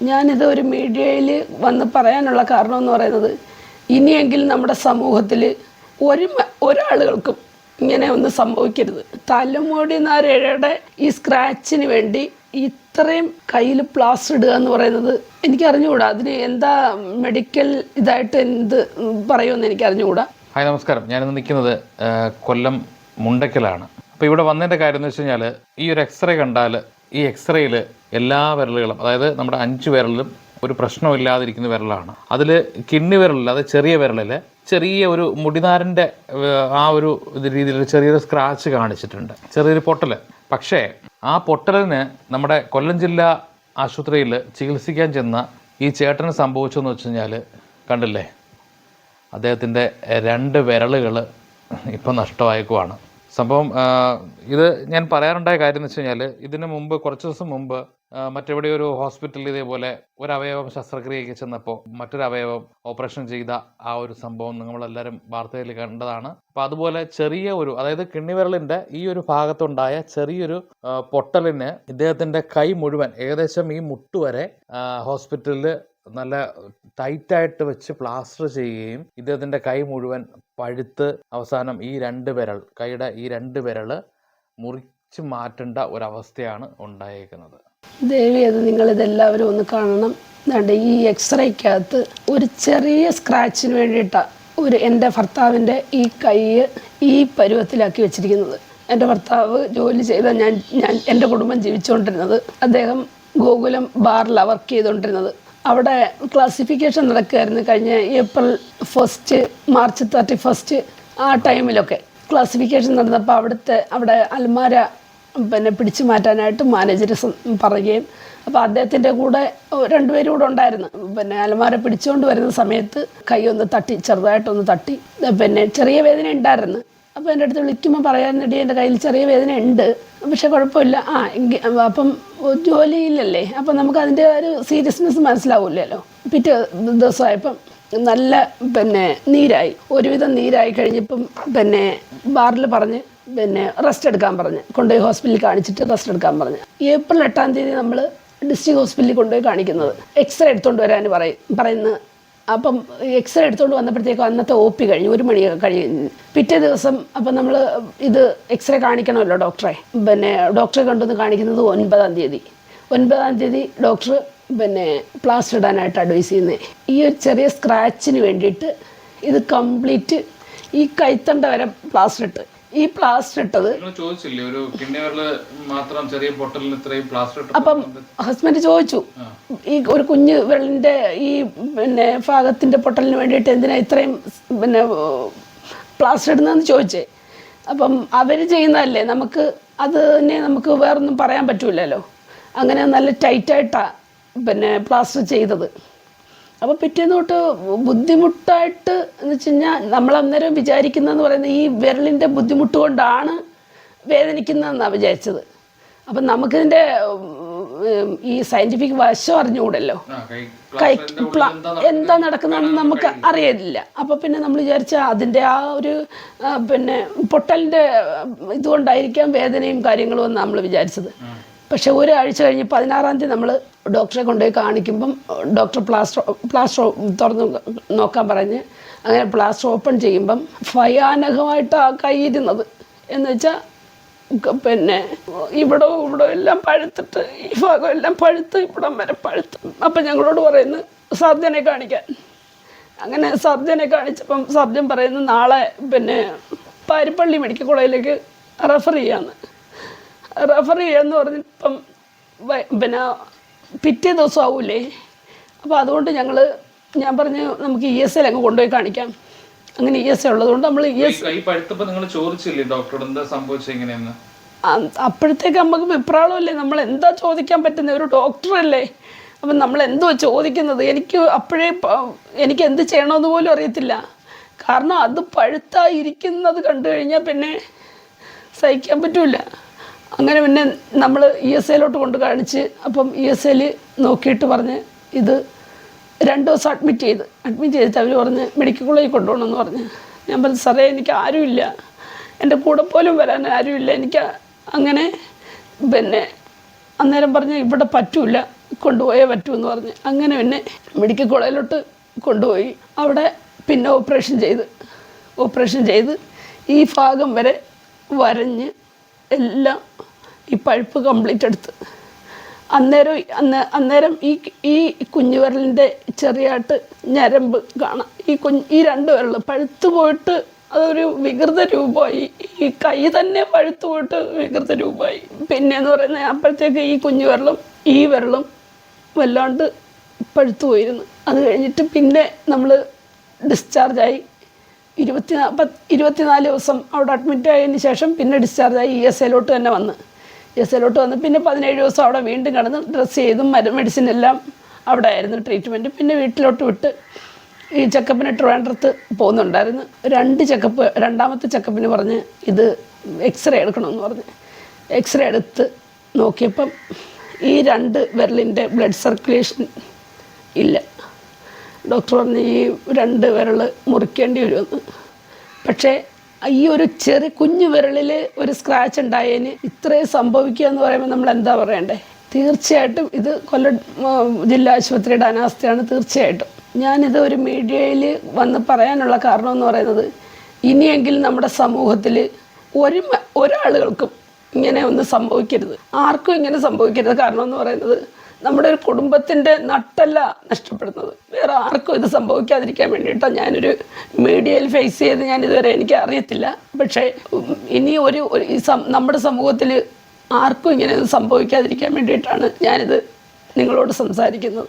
ഞാനിത് ഒരു മീഡിയയിൽ വന്ന് പറയാനുള്ള കാരണം എന്ന് പറയുന്നത് ഇനിയെങ്കിലും നമ്മുടെ സമൂഹത്തിൽ ഒരു ഒരാളുകൾക്കും ഇങ്ങനെ ഒന്നും സംഭവിക്കരുത്. തലമുടി നാരയുടെ ഈ സ്ക്രാച്ചിന് വേണ്ടി ഇത്രയും കയ്യിൽ പ്ലാസ്റ്റർ ഇടുക എന്ന് പറയുന്നത് എനിക്ക് അറിഞ്ഞുകൂടാ അതിന് എന്താ മെഡിക്കൽ ഇതായിട്ട് എന്ത് പറയുമെന്ന് എനിക്ക് അറിഞ്ഞുകൂടാ ഹായ് നമസ്കാരം. ഞാനിന്ന് നിൽക്കുന്നത് കൊല്ലം മുണ്ടക്കലാണ്. അപ്പോൾ ഇവിടെ വന്നതിന്റെ കാര്യം എന്ന് വെച്ച് കഴിഞ്ഞാൽ ഈ ഒരു എക്സ്റേ കണ്ടാൽ ഈ എക്സ്റേയിൽ എല്ലാ വിരലുകളും അതായത് നമ്മുടെ അഞ്ച് വിരലിലും ഒരു പ്രശ്നമില്ലാതിരിക്കുന്ന വിരലാണ്. അതിൽ കിണ്ണി വിരലിൽ അത് ചെറിയ വിരലിൽ ചെറിയ ഒരു മുടിനാരന്റെ ആ ഒരു രീതിയിൽ ചെറിയൊരു സ്ക്രാച്ച് കാണിച്ചിട്ടുണ്ട് ചെറിയൊരു പൊട്ടൽ പക്ഷേ ആ പൊട്ടലിന് നമ്മുടെ കൊല്ലം ജില്ലാ ആശുപത്രിയിൽ ചികിത്സിക്കാൻ ചെന്ന ഈ ചേട്ടന് സംഭവിച്ചതെന്ന് വെച്ച് കഴിഞ്ഞാൽ കണ്ടില്ലേ? അദ്ദേഹത്തിന്റെ രണ്ട് വിരലുകൾ ഇപ്പം നഷ്ടമായേക്കുവാണ്. സംഭവം ഇത് ഞാൻ പറയാറുണ്ടായ കാര്യം എന്ന് വെച്ച് കഴിഞ്ഞാൽ ഇതിന് മുമ്പ് കുറച്ച് ദിവസം മുമ്പ് മറ്റെവിടെ ഒരു ഹോസ്പിറ്റലിൽ ഇതേപോലെ ഒരു അവയവം ശസ്ത്രക്രിയയ്ക്ക് ചെന്നപ്പോൾ മറ്റൊരു അവയവം ഓപ്പറേഷൻ ചെയ്ത ആ ഒരു സംഭവം നമ്മളെല്ലാവരും വാർത്തയിൽ കണ്ടതാണ്. അപ്പം അതുപോലെ ചെറിയ ഒരു അതായത് കിണ്ണിവിരലിന്റെ ഈ ഒരു ഭാഗത്തുണ്ടായ ചെറിയൊരു പൊട്ടലിന് ഇദ്ദേഹത്തിന്റെ കൈ മുഴുവൻ ഏകദേശം ഈ മുട്ട് വരെ ഹോസ്പിറ്റലിൽ നല്ല ടൈറ്റായിട്ട് വെച്ച് പ്ലാസ്റ്റർ ചെയ്യുകയും ഇദ്ദേഹത്തിന്റെ കൈ മുഴുവൻ പഴുത്ത് അവസാനം ഈ രണ്ട് വിരൽ കൈയുടെ ഈ രണ്ട് വിരൽ മുറിച്ച് മാറ്റേണ്ട ഒരവസ്ഥയാണ് ഉണ്ടായേക്കുന്നത്. ദേവി അത് നിങ്ങളിതെല്ലാവരും ഒന്ന് കാണണം. എന്താണ്ട് ഈ എക്സ്റേക്കകത്ത് ഒരു ചെറിയ സ്ക്രാച്ചിന് വേണ്ടിയിട്ടാണ് ഒരു എന്റെ ഭർത്താവിന്റെ ഈ കൈ ഈ പരുവത്തിലാക്കി വെച്ചിരിക്കുന്നത്. എന്റെ ഭർത്താവ് ജോലി ചെയ്ത ഞാൻ ഞാൻ എന്റെ കുടുംബം ജീവിച്ചുകൊണ്ടിരുന്നത്. അദ്ദേഹം ഗോകുലം ബാറിലാണ് വർക്ക് ചെയ്തുകൊണ്ടിരുന്നത്. അവിടെ ക്ലാസിഫിക്കേഷൻ നടക്കുകയായിരുന്നു കഴിഞ്ഞ April first March thirty first ആ ടൈമിലൊക്കെ. ക്ലാസിഫിക്കേഷൻ നടന്നപ്പോൾ അവിടുത്തെ അവിടെ അൽമാര പിന്നെ പിടിച്ചു മാറ്റാനായിട്ട് മാനേജർ പറയുകയും അപ്പോൾ അദ്ദേഹത്തിന്റെ കൂടെ രണ്ടുപേരും കൂടെ ഉണ്ടായിരുന്നു. പിന്നെ അലമാര പിടിച്ചുകൊണ്ട് വരുന്ന സമയത്ത് കൈ ഒന്ന് തട്ടി ചെറുതായിട്ടൊന്ന് തട്ടി. പിന്നെ ചെറിയ വേദന ഉണ്ടായിരുന്നു. അപ്പോൾ എന്റെ അടുത്ത് വിളിക്കുമ്പോൾ പറയാനിടയിൽ എന്റെ കയ്യിൽ ചെറിയ വേദന ഉണ്ട്. പക്ഷെ കുഴപ്പമില്ല. ആ എങ്കിൽ അപ്പം ജോലിയില്ലല്ലേ അപ്പം നമുക്ക് അതിന്റെ ഒരു സീരിയസ്നെസ് മനസ്സിലാവില്ലല്ലോ. പിറ്റേ ദിവസമായപ്പം നല്ല പിന്നെ നീരായി. ഒരുവിധം നീരായി കഴിഞ്ഞപ്പം പിന്നെ ബാറിൽ പറഞ്ഞ് പിന്നെ റെസ്റ്റ് എടുക്കാൻ പറഞ്ഞ്. കൊണ്ടുപോയി ഹോസ്പിറ്റലിൽ കാണിച്ചിട്ട് റെസ്റ്റ് എടുക്കാൻ പറഞ്ഞ്. ഏപ്രിൽ എട്ടാം തീയതി നമ്മൾ ഡിസ്ട്രിക്ട് ഹോസ്പിറ്റലിൽ കൊണ്ടുപോയി കാണിക്കുന്നത്. എക്സ്റേ എടുത്തുകൊണ്ട് വരാൻ പറയും പറയുന്നത് അപ്പം എക്സ്റേ എടുത്തുകൊണ്ട് വന്നപ്പോഴത്തേക്കും അന്നത്തെ ഒ പി കഴിഞ്ഞു ഒരു മണി കഴിഞ്ഞു. പിറ്റേ ദിവസം അപ്പം നമ്മൾ ഇത് എക്സ്റേ കാണിക്കണമല്ലോ ഡോക്ടറെ പിന്നെ ഡോക്ടറെ കൊണ്ടുവന്ന് കാണിക്കുന്നത് ഒൻപതാം തീയതി. ഒൻപതാം തീയതി ഡോക്ടർ പിന്നെ പ്ലാസ്റ്റർ ഇടാനായിട്ട് അഡ്വൈസ് ചെയ്യുന്നത് ഈ ഒരു ചെറിയ സ്ക്രാച്ചിന് വേണ്ടിയിട്ട് ഇത് കംപ്ലീറ്റ് ഈ കൈത്തണ്ട വരെ പ്ലാസ്റ്റർ ഇട്ട്. ഈ പ്ലാസ്റ്റർ ഇട്ടത്. അപ്പം ഹസ്ബൻഡ് ചോദിച്ചു ഈ ഒരു കുഞ്ഞ് വെള്ളിന്റെ ഈ പിന്നെ ഭാഗത്തിന്റെ പൊട്ടലിന് വേണ്ടിയിട്ട് എന്തിനാ ഇത്രയും പിന്നെ പ്ലാസ്റ്റർ ഇടുന്നതെന്ന് ചോദിച്ചേ. അപ്പം അവർ ചെയ്യുന്നതല്ലേ നമുക്ക് അത് തന്നെ നമുക്ക് വേറൊന്നും പറയാൻ പറ്റൂലല്ലോ. അങ്ങനെ നല്ല ടൈറ്റായിട്ടാണ് പിന്നെ പ്ലാസ്റ്റർ ചെയ്തത്. അപ്പോൾ പിറ്റേന്ന് തൊട്ട് ബുദ്ധിമുട്ടായിട്ട് എന്ന് വെച്ച് കഴിഞ്ഞാൽ നമ്മൾ അന്നേരം വിചാരിക്കുന്നതെന്ന് പറയുന്നത് ഈ വിരലിന്റെ ബുദ്ധിമുട്ട് കൊണ്ടാണ് വേദനിക്കുന്നതെന്നാണ് വിചാരിച്ചത്. അപ്പം നമുക്കിതിന്റെ ഈ സയന്റിഫിക് വശം അറിഞ്ഞുകൂടല്ലോ. കൈ പ്ല- എന്താ നടക്കുന്നതെന്ന് നമുക്ക് അറിയില്ല അപ്പോൾ പിന്നെ നമ്മൾ വിചാരിച്ച അതിന്റെ ആ ഒരു പിന്നെ പൊട്ടലിന്റെ ഇതുകൊണ്ടായിരിക്കാം വേദനയും കാര്യങ്ങളും എന്ന് നമ്മൾ വിചാരിച്ചത്. പക്ഷെ ഒരാഴ്ച കഴിഞ്ഞ് പതിനാറാം തീയതി നമ്മൾ ഡോക്ടറെ കൊണ്ടുപോയി കാണിക്കുമ്പം ഡോക്ടർ പ്ലാസ്റ്റർ പ്ലാസ്റ്റർ തുറന്ന് നോക്കാൻ പറഞ്ഞ് അങ്ങനെ പ്ലാസ്റ്റർ ഓപ്പൺ ചെയ്യുമ്പം ഭയാനകമായിട്ട് ആ കൈയിരുന്നത് എന്ന് വെച്ചാൽ പിന്നെ ഇവിടെ ഇവിടെ എല്ലാം പഴുത്തിട്ട് ഈ ഭാഗം എല്ലാം പഴുത്ത് ഇവിടം വരെ പഴുത്ത്. അപ്പം ഞങ്ങളോട് പറയുന്നു സർജനെ കാണിക്കാൻ. അങ്ങനെ സർജനെ കാണിച്ചപ്പം സർജൻ പറയുന്നു നാളെ പിന്നെ പാരിപ്പള്ളി മെഡിക്കൽ കോളേജിലേക്ക് റെഫർ ചെയ്യാന്ന്. റെഫർ ചെയ്യാന്ന് പറഞ്ഞിപ്പം ഇപ്പം പിന്നെ പിറ്റേ ദിവസം ആവൂലേ? അപ്പോൾ അതുകൊണ്ട് ഞങ്ങൾ ഞാൻ പറഞ്ഞു നമുക്ക് ഇ എസ് എൽ അങ്ങ് കൊണ്ടുപോയി കാണിക്കാം. അങ്ങനെ ഇ എസ് എ ഉള്ളതുകൊണ്ട് നമ്മൾ ഇ എസ് നിങ്ങൾ ചോദിച്ചില്ലേ ഡോക്ടറോട് എന്താ സംഭവിച്ചത് എങ്ങനെയെന്ന്? അ- അപ്പോഴത്തേക്ക് നമുക്ക് വിപ്രാളമല്ലേ? നമ്മൾ എന്താ ചോദിക്കാൻ പറ്റുന്ന? ഒരു ഡോക്ടറല്ലേ? അപ്പം നമ്മൾ എന്തോ ചോദിക്കുന്നത്? എനിക്ക് അപ്പോഴേ എനിക്ക് എന്ത് ചെയ്യണമെന്ന് പോലും അറിയത്തില്ല. കാരണം അത് പഴുത്തായിരിക്കുന്നത് കണ്ടു കഴിഞ്ഞാൽ പിന്നെ സഹിക്കാൻ പറ്റൂല. അങ്ങനെ പിന്നെ നമ്മൾ ഇ എസ് എയിലോട്ട് കൊണ്ട് കാണിച്ച് അപ്പം ഇ എസ് എയിൽ നോക്കിയിട്ട് പറഞ്ഞ് ഇത് രണ്ട് ദിവസം അഡ്മിറ്റ് ചെയ്ത്. അഡ്മിറ്റ് ചെയ്തിട്ട് അവർ പറഞ്ഞ് മെഡിക്കൽ കോളേജിൽ കൊണ്ടുപോകണമെന്ന് പറഞ്ഞ്. ഞാൻ പറഞ്ഞു സാറേ എനിക്ക് ആരുമില്ല. എന്റെ കൂടെ പോലും വരാൻ ആരുമില്ല. എനിക്ക് അങ്ങനെ പിന്നെ അന്നേരം പറഞ്ഞ് ഇവിടെ പറ്റൂല. കൊണ്ടുപോയേ പറ്റൂ എന്ന് പറഞ്ഞ്. അങ്ങനെ പിന്നെ മെഡിക്കൽ കോളേജിലോട്ട് കൊണ്ടുപോയി. അവിടെ പിന്നെ ഓപ്പറേഷൻ ചെയ്ത്. ഓപ്പറേഷൻ ചെയ്ത് ഈ ഭാഗം വരെ വരഞ്ഞ് എല്ലാം ഈ പഴുപ്പ് കംപ്ലീറ്റ് എടുത്ത്. അന്നേരം അന്ന് അന്നേരം ഈ ഈ കുഞ്ഞുവിരലിന്റെ ചെറിയായിട്ട് ഞരമ്പ് കാണാം. ഈ കുഞ്ഞ് ഈ രണ്ട് വിരൽ പഴുത്തു പോയിട്ട് അതൊരു വികൃത രൂപമായി. ഈ കൈ തന്നെ പഴുത്തു പോയിട്ട് വികൃത രൂപമായി. പിന്നെന്ന് പറയുന്നത് അപ്പോഴത്തേക്ക് ഈ കുഞ്ഞു വിരലും ഈ വിരലും വല്ലാണ്ട് പഴുത്തു പോയിരുന്നു. അത് കഴിഞ്ഞിട്ട് പിന്നെ നമ്മൾ ഡിസ്ചാർജായി ഇരുപത്തി പത്ത് ഇരുപത്തിനാല് ദിവസം അവിടെ അഡ്മിറ്റ് ആയതിന് ശേഷം പിന്നെ ഡിസ്ചാർജായി ഇ എസ് എയിലോട്ട് തന്നെ വന്ന്. ഇ എസ് എയിലോട്ട് വന്ന് പിന്നെ പതിനേഴ് ദിവസം അവിടെ വീണ്ടും കിടന്ന് ഡ്രസ്സ് ചെയ്തും മരു മെഡിസിൻ എല്ലാം അവിടെ ആയിരുന്നു ട്രീറ്റ്മെന്റ് പിന്നെ വീട്ടിലോട്ട് വിട്ട് ഈ ചെക്കപ്പിന് ട്രിവാൻഡ്രത്ത് പോകുന്നുണ്ടായിരുന്നു. രണ്ട് ചെക്കപ്പ് രണ്ടാമത്തെ ചെക്കപ്പിന് പറഞ്ഞ് ഇത് എക്സ്റേ എടുക്കണമെന്ന് പറഞ്ഞ്. എക്സ്റേ എടുത്ത് നോക്കിയപ്പം ഈ രണ്ട് വിരലിന്റെ ബ്ലഡ് സർക്കുലേഷൻ ഇല്ല. ഡോക്ടർ പറഞ്ഞ് ഈ രണ്ട് വിരൽ മുറിക്കേണ്ടി വരുമെന്ന് പക്ഷേ ഈ ഒരു ചെറിയ കുഞ്ഞു വിരലിൽ ഒരു സ്ക്രാച്ച് ഉണ്ടായതിന് ഇത്രയും സംഭവിക്കുക എന്ന് പറയുമ്പോൾ നമ്മൾ എന്താ പറയണ്ടേ? തീർച്ചയായിട്ടും ഇത് കൊല്ലം ജില്ലാ ആശുപത്രിയുടെ അനാസ്ഥയാണ് തീർച്ചയായിട്ടും. ഞാനിത് ഒരു മീഡിയയിൽ വന്ന് പറയാനുള്ള കാരണം എന്ന് പറയുന്നത് ഇനിയെങ്കിലും നമ്മുടെ സമൂഹത്തിൽ ഒരു ഒരാളുകൾക്കും ഇങ്ങനെ ഒന്നും സംഭവിക്കരുത്. ആർക്കും ഇങ്ങനെ സംഭവിക്കരുത്. കാരണം എന്ന് പറയുന്നത് നമ്മുടെ ഒരു കുടുംബത്തിന്റെ നട്ടല്ല നഷ്ടപ്പെടുന്നത്. വേറെ ആർക്കും ഇത് സംഭവിക്കാതിരിക്കാൻ വേണ്ടിയിട്ടാണ് ഞാനൊരു മീഡിയയിൽ ഫേസ് ചെയ്ത് ഞാൻ ഇതുവരെ എനിക്ക് അറിയത്തില്ല. പക്ഷേ ഇനി ഒരു നമ്മുടെ സമൂഹത്തിൽ ആർക്കും ഇങ്ങനെ സംഭവിക്കാതിരിക്കാൻ വേണ്ടിയിട്ടാണ് ഞാനിത് നിങ്ങളോട് സംസാരിക്കുന്നത്.